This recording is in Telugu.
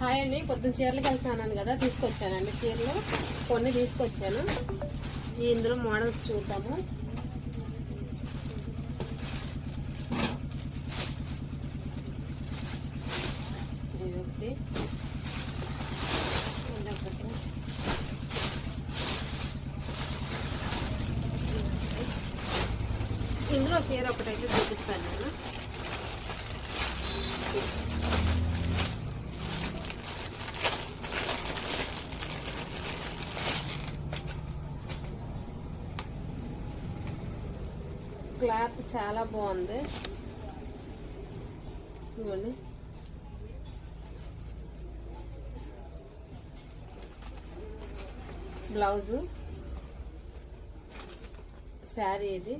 హాయ్ అండి. పొద్దున్న చీరలకు వెళ్తున్నాను కదా తీసుకొచ్చానండి చీరలు. కొన్ని తీసుకొచ్చాను. ఇందులో మోడల్స్ చూద్దాము. ఒకటి. ఇందులో చీర ఒకటైతే చూపిస్తాను నేను. క్లాత్ చాలా బాగుంది. ఇదిగోండి. బ్లౌజు. శారీ ఇది.